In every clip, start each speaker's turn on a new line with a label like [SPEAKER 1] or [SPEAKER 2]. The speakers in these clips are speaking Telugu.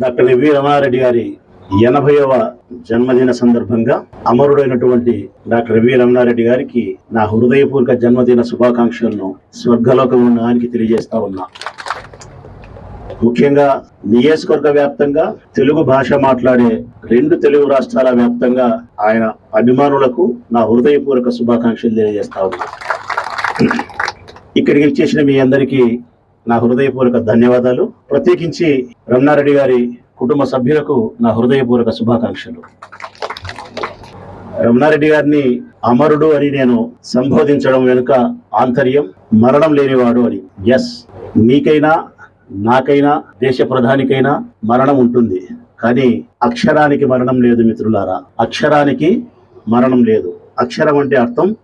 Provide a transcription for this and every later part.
[SPEAKER 1] డాక్టర్ వి రమణారెడ్డి గారి ఎనభైవ జన్మదిన సందర్భంగా అమరుడైనటువంటి డాక్టర్ వి రమణారెడ్డి గారికి నా హృదయపూర్వక జన్మదిన శుభాకాంక్షలను స్వర్గలోకం ఉన్న ఆయనకి తెలియజేస్తా ఉన్నా. ముఖ్యంగా నియోజకవర్గ వ్యాప్తంగా తెలుగు భాష మాట్లాడే రెండు తెలుగు రాష్ట్రాల వ్యాప్తంగా ఆయన అభిమానులకు నా హృదయపూర్వక శుభాకాంక్షలు తెలియజేస్తా ఉన్నా. ఇక్కడికి వచ్చేసిన మీ అందరికీ నా హృదయపూర్వక ధన్యవాదాలు. ప్రత్యేకించి రమణారెడ్డి గారి కుటుంబ సభ్యులకు నా హృదయపూర్వక శుభాకాంక్షలు. రమణారెడ్డి గారిని అమరుడు అని నేను సంబోధించడం వెనుక ఆంతర్యం మరణం లేనివాడు అని. ఎస్ మీకైనా నాకైనా దేశ ప్రధానికైనా మరణం ఉంటుంది. కానీ అక్షరానికి మరణం లేదు మిత్రులారా. అక్షరానికి మరణం లేదు. అక్షరం అంటే అర్థం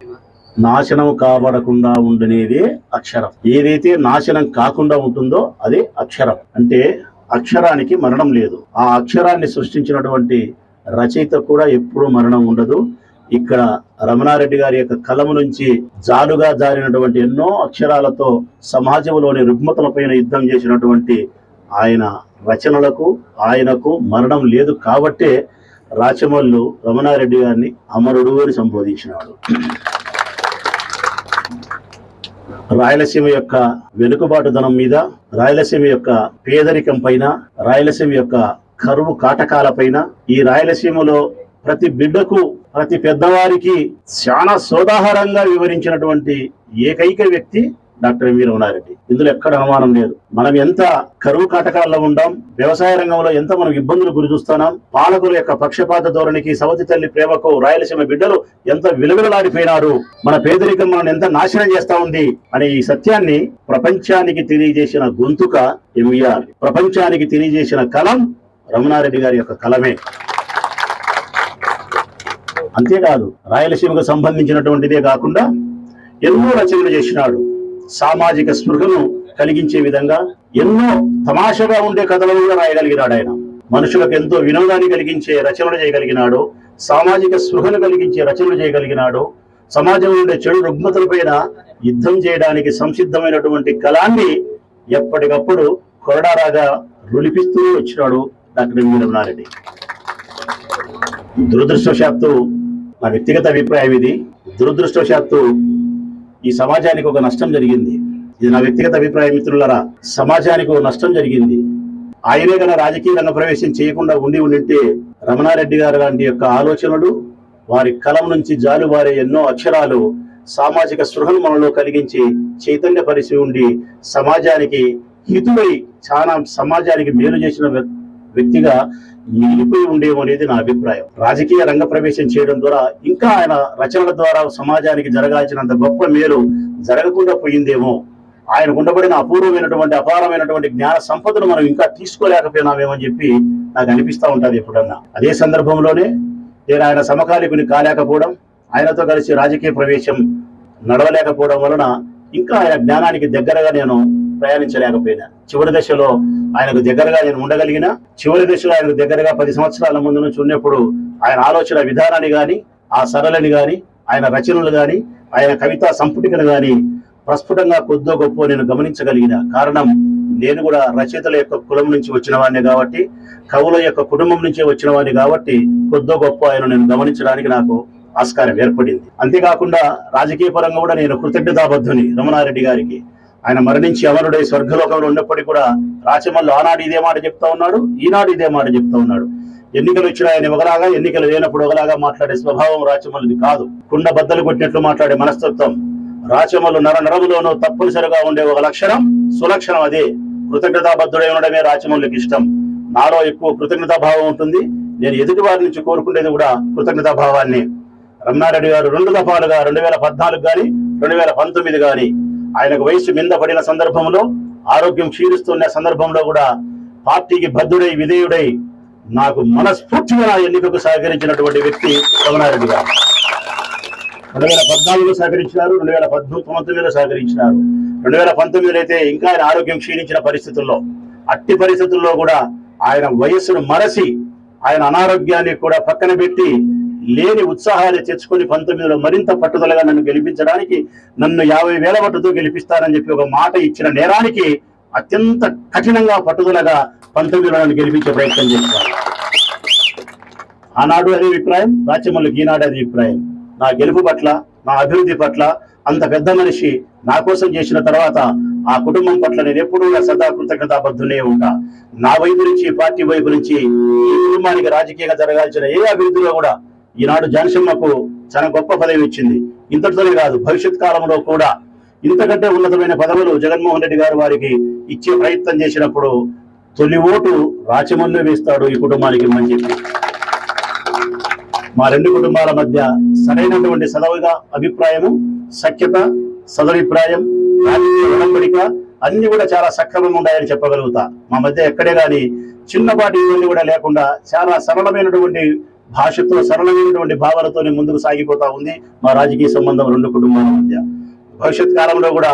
[SPEAKER 1] నాశనం కాబడకుండా ఉండనేదే అక్షరం. ఏదైతే నాశనం కాకుండా ఉంటుందో అదే అక్షరం. అంటే అక్షరానికి మరణం లేదు. ఆ అక్షరాన్ని సృష్టించినటువంటి రచయిత కూడా ఎప్పుడూ మరణం ఉండదు. ఇక్కడ రమణారెడ్డి గారి యొక్క కలము నుంచి జాలుగా జారినటువంటి ఎన్నో అక్షరాలతో సమాజంలోని రుగ్మతలపైన యుద్ధం చేసినటువంటి ఆయన రచనలకు ఆయనకు మరణం లేదు కాబట్టే రాచమల్లు రమణారెడ్డి గారిని అమరుడు అని సంబోధించినాడు. రాయలసీమ యొక్క వెనుకబాటుదనం మీద రాయలసీమ యొక్క పేదరికం పైన రాయలసీమ యొక్క కరువు కాటకాల పైన ఈ రాయలసీమలో ప్రతి బిడ్డకు ప్రతి పెద్దవారికి చాలా సోదాహరంగా వివరించినటువంటి ఏకైక వ్యక్తి డాక్టర్ ఎంవి రమణారెడ్డి ఇందులో ఎక్కడ అనుమానం లేదు. మనం ఎంత కరువు కాటకాల్లో ఉండాం వ్యవసాయ రంగంలో ఎంత మనం ఇబ్బందులు గురి చూస్తున్నాం పాలకుల యొక్క పక్షపాత ధోరణికి సవతి తల్లి ప్రేమకు రాయలసీమ బిడ్డలు ఎంత విలువలాడిపోయినారు మన పేదరికం మనం ఎంత నాశనం చేస్తా ఉంది అనే ఈ సత్యాన్ని ప్రపంచానికి తెలియజేసిన గొంతుక ఎంవిఆర్ ప్రపంచానికి తెలియజేసిన కలం రమణారెడ్డి గారి యొక్క కలమే. అంతేకాదు రాయలసీమకు సంబంధించినటువంటిదే కాకుండా ఎన్నో రచనలు చేసినాడు. సామాజిక స్పృహను కలిగించే విధంగా ఎన్నో తమాషగా ఉండే కథలను కూడా రాయగలిగినాడు ఆయన. మనుషులకు ఎంతో వినోదాన్ని కలిగించే రచనలు చేయగలిగినాడు. సామాజిక స్పృహను కలిగించే రచనలు చేయగలిగినాడు. సమాజంలో ఉండే చెడు రుగ్మతలపైన యుద్ధం చేయడానికి సంసిద్ధమైనటువంటి కళాన్ని ఎప్పటికప్పుడు కొరడారాగా రులిపిస్తూ వచ్చినాడు డాక్టర్ ఎంవీ రమణారెడ్డి దురదృష్టవశాత్తు నా వ్యక్తిగత అభిప్రాయం ఇది. దురదృష్టవశాత్తు ఈ సమాజానికి ఒక నష్టం జరిగింది. ఇది నా వ్యక్తిగత అభిప్రాయం మిత్రులరా. సమాజానికి ఒక నష్టం జరిగింది. ఆయనే గల రాజకీయ రంగ ప్రవేశం చేయకుండా ఉండి ఉండింటే రమణారెడ్డి గారు లాంటి యొక్క ఆలోచనలు వారి కలం నుంచి జాలువారే ఎన్నో అక్షరాలు సామాజిక స్పృహను మనలో కలిగించి చైతన్యపరిచి ఉండి సమాజానికి హితువై చాలా సమాజానికి మేలు చేసిన వ్యక్తిగా మిగిలిపోయి ఉండేమో అనేది నా అభిప్రాయం. రాజకీయ రంగ ప్రవేశం చేయడం ద్వారా ఇంకా ఆయన రచనల ద్వారా సమాజానికి జరగాల్సినంత గొప్ప మేలు జరగకుండా పోయిందేమో. ఆయన ఉండబడిన అపూర్వమైనటువంటి అపారమైనటువంటి జ్ఞాన సంపదను మనం ఇంకా తీసుకోలేకపోయినామేమని చెప్పి నాకు అనిపిస్తూ ఉంటుంది ఎప్పుడన్నా. అదే సందర్భంలోనే నేను ఆయన సమకాలికుని కాలేకపోవడం ఆయనతో కలిసి రాజకీయ ప్రవేశం నడవలేకపోవడం వలన ఇంకా ఆయన జ్ఞానానికి దగ్గరగా నేను ప్రయాణించలేకపోయినా. చివరి దశలో ఆయనకు దగ్గరగా నేను ఉండగలిగిన చివరి దశలో ఆయనకు దగ్గరగా పది సంవత్సరాల ముందు నుంచి ఉన్నప్పుడు ఆయన ఆలోచన విధానాన్ని కానీ ఆ సరళని కానీ ఆయన రచనలు కానీ ఆయన కవితా సంపుటికను కానీ ప్రస్ఫుటంగా కొద్దో గొప్ప నేను గమనించగలిగిన. కారణం నేను కూడా రచయితల యొక్క కులం నుంచి వచ్చిన వాడిని కాబట్టి కవుల యొక్క కుటుంబం నుంచి వచ్చిన వాడిని కాబట్టి కొద్దో గొప్ప ఆయన నేను గమనించడానికి నాకు ఆస్కారం ఏర్పడింది. అంతేకాకుండా రాజకీయ పరంగా కూడా నేను కృతజ్ఞతాబద్ధుని రమణారెడ్డి గారికి ఆయన మరణించి అమరుడై స్వర్గలోకంలో ఉన్నప్పటికీ కూడా రాచమల్లు ఆనాడు ఇదే మాట చెప్తా ఉన్నాడు ఈనాడు ఇదే మాట చెప్తా ఉన్నాడు. ఎన్నికలు వచ్చిన ఆయన ఒకలాగా ఎన్నికలు లేనప్పుడు ఒకలాగా మాట్లాడే స్వభావం రాచమల్లుది కాదు. కుండ బద్దలు కొట్టినట్లు మాట్లాడే మనస్తత్వం రాచమల్లు నర నరములోనూ తప్పనిసరిగా ఉండే ఒక లక్షణం సులక్షణం అదే. కృతజ్ఞతాబద్ధుడై ఉండడమే రాచమల్లుకి ఇష్టం. నాలో ఎక్కువ కృతజ్ఞతా భావం ఉంటుంది. నేను ఎదుటి వారి నుంచి కోరుకునేది కూడా కృతజ్ఞతా భావాన్ని రమణారెడ్డి గారు రెండు దఫాలుగా రెండు వేల పద్నాలుగు కానీ రెండు వేల పంతొమ్మిది కానీ ఆయనకు వయసు మింద పడిన సందర్భంలో ఆరోగ్యం క్షీణిస్తున్న సందర్భంలో కూడా పార్టీకి బద్ధుడై విధేయుడై నాకు మనస్ఫూర్తిగా నా ఎన్నికకు సహకరించినటువంటి వ్యక్తి రమణారెడ్డి గారు. రెండు వేల పద్నాలుగులో సహకరించినారు రెండు వేల పంతొమ్మిదిలో సహకరించినారు. రెండు వేల పంతొమ్మిదిలో అయితే ఇంకా ఆయన ఆరోగ్యం క్షీణించిన పరిస్థితుల్లో అట్టి పరిస్థితుల్లో కూడా ఆయన వయస్సును మరసి ఆయన అనారోగ్యాన్ని కూడా పక్కన పెట్టి లేని ఉత్సాహాన్ని తెచ్చుకొని పంతొమ్మిదిలో మరింత పట్టుదలగా నన్ను గెలిపించడానికి నన్ను యాభై వేల పట్టుతో గెలిపిస్తానని చెప్పి ఒక మాట ఇచ్చిన నేరానికి అత్యంత కఠినంగా పట్టుదలగా పంతొమ్మిదిలో నన్ను గెలిపించే ప్రయత్నం చేశారు. ఆనాడు అదే అభిప్రాయం రాజ్యములకు ఈనాడు అదే అభిప్రాయం. నా గెలుపు పట్ల నా అభివృద్ధి పట్ల అంత పెద్ద మనిషి నా కోసం చేసిన తర్వాత ఆ కుటుంబం పట్ల నేను ఎప్పుడూ సదా కృతజ్ఞతాబద్ధునే ఉంటా. నా వైపు నుంచి పార్టీ వైపు నుంచి ఈ కుటుంబానికి రాజకీయంగా జరగాల్సిన ఏ అభివృద్ధిలో కూడా ఈనాడు జానసింహకు చాలా గొప్ప పదవి ఇచ్చింది. ఇంతటితోనే కాదు భవిష్యత్ కాలంలో కూడా ఇంతకంటే ఉన్నతమైన పదవులు జగన్మోహన్ రెడ్డి గారు వారికి ఇచ్చే ప్రయత్నం చేసినప్పుడు తొలి ఓటు రాచమల్లు వేస్తాడు ఈ కుటుంబానికి మంచి మా రెండు కుటుంబాల మధ్య సరైనటువంటి సదవుగా అభిప్రాయము సఖ్యత సదభిప్రాయం రాజకీయ ఉడంబడిక అన్ని కూడా చాలా సక్రమంగా ఉన్నాయని చెప్పగలుగుతా. మా మధ్య ఎక్కడే కానీ చిన్నపాటి ఇబ్బంది కూడా లేకుండా చాలా సరళమైనటువంటి భాషతో సరళమైనటువంటి భావాలతోనే ముందుకు సాగిపోతా ఉంది మా రాజకీయ సంబంధం రెండు కుటుంబాల మధ్య. భవిష్యత్ కాలంలో కూడా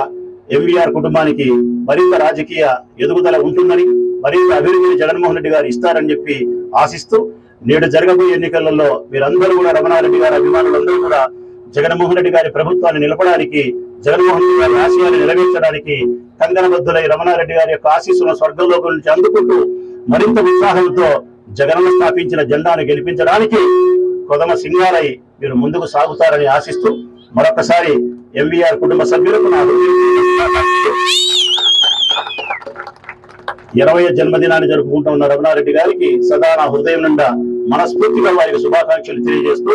[SPEAKER 1] ఎంవీఆర్ కుటుంబానికి మరింత రాజకీయ ఎదుగుదల ఉంటుందని మరింత అభివృద్ధిని జగన్మోహన్ రెడ్డి గారు ఇస్తారని చెప్పి ఆశిస్తూ నేడు జరగబోయే ఎన్నికలలో మీరందరూ కూడా రమణారెడ్డి గారి అభిమానులందరూ కూడా జగన్మోహన్ రెడ్డి గారి ప్రభుత్వాన్ని నిలపడానికి జగన్మోహన్ రెడ్డి గారి ఆశయాన్ని నెరవేర్చడానికి కంగనబద్ధులై రమణారెడ్డి గారి యొక్క ఆశీస్సులను స్వర్గంలో నుంచి అందుకుంటూ మరింత ఉత్సాహంతో జగనన్న స్థాపించిన జెండాను గెలిపించడానికి కొదమ సింగారై మీరు ముందుకు సాగుతారని ఆశిస్తూ మరొకసారి ఎంవీఆర్ కుటుంబ సభ్యులకు నా ఇరవై జన్మదినాన్ని జరుపుకుంటున్న రఘునారెడ్డి గారికి సదా నా హృదయం నిండా మనస్ఫూర్తిగా వారికి శుభాకాంక్షలు తెలియజేస్తూ